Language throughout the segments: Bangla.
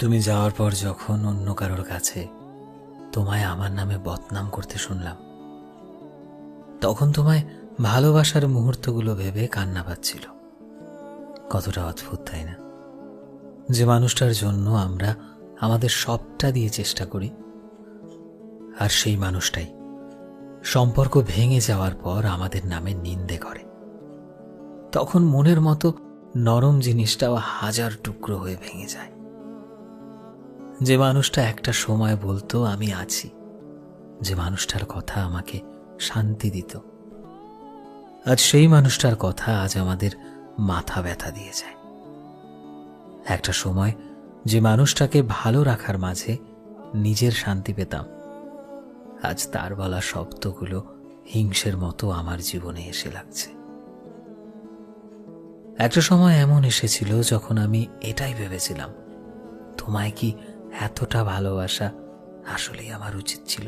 তুমি যাওয়ার পর যখন অন্য কারোর কাছে তোমায় আমার নামে বদনাম করতে শুনলাম, তখন তোমায় ভালোবাসার মুহূর্তগুলো ভেবে কান্না পাচ্ছিল। কতটা অদ্ভুত, তাই না? যে মানুষটার জন্য আমরা আমাদের সবটা দিয়ে চেষ্টা করি, আর সেই মানুষটাই সম্পর্ক ভেঙে যাওয়ার পর আমাদের নামে নিন্দে করে। তখন মনের মতো নরম জিনিসটাও হাজার টুকরো হয়ে ভেঙে যায়। যে মানুষটা একটা সময় বলতো, আমি আছি। যে মানুষটার কথা আমাকে শান্তি দিত। আজ সেই মানুষটার কথা আজ আমাদের মাথা ব্যথা দিয়ে যায়। একটা সময় যে মানুষটাকে ভালো রাখার মাঝে নিজের শান্তি পেতাম, আজ তার বলা শব্দগুলো হিংসের মতো আমার জীবনে এসে লাগছে। একটা সময় এমন এসেছিল যখন আমি এটাই ভেবেছিলাম, তোমায় কি এতটা ভালোবাসা আসলেই আমার উচিত ছিল।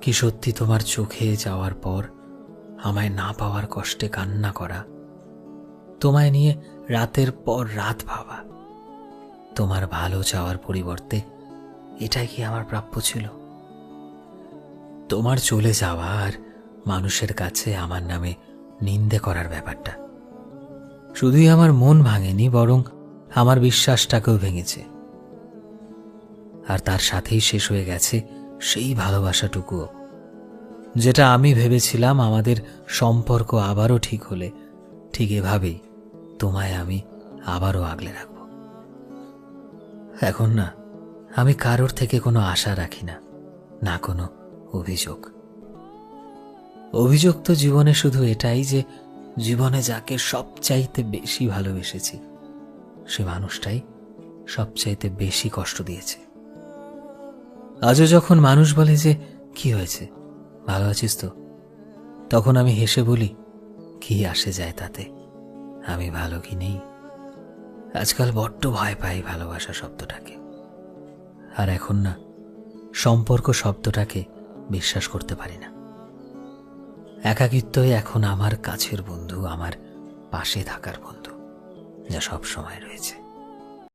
কি সত্যি তোমার চোখে যাওয়ার পর আমায় না পাওয়ার কষ্টে কান্না করা, তোমায় নিয়ে রাতের পর রাত ভাবা, তোমার ভালো চাওয়ার পরিবর্তে এটাই কি আমার প্রাপ্য ছিল? তোমার চলে যাওয়া আর মানুষের কাছে আমার নামে নিন্দে করার ব্যাপারটা। শুধুই আমার মন ভাঙেনি, বরং আমার বিশ্বাসটাকেও ভেঙেছে। আর তার সাথেই শেষ হয়ে গেছে সেই ভালোবাসাটুকুও। যেটা আমি ভেবেছিলাম আমাদের সম্পর্ক আবারও ঠিক হলে, ঠিক এভাবেই তোমায় আমি আবারও আগলে রাখব। এখন না, আমি কারোর থেকে কোনো আশা রাখি না না কোনো অভিযোগ। অভিযোগ তো জীবনে শুধু এটাই যে, জীবনে যাকে সবচাইতে বেশি ভালোবেসেছি সে মানুষটাই সবচাইতে বেশি কষ্ট দিয়েছে। আজও যখন মানুষ বলে যে, কি হয়েছে? ভালো আছিস তো? তখন আমি হেসে বলি, কি আসে যায় তাতে? আমি ভালো কি নেই? আজকাল বড্ড ভয় পাই ভালোবাসা শব্দটাকে। আর এখন না, সম্পর্ক শব্দটাকে বিশ্বাস করতে পারি না। একাকিত্বই এখন আমার কাছের বন্ধু, আমার পাশে থাকার বন্ধু। যা সব সময় রয়েছে।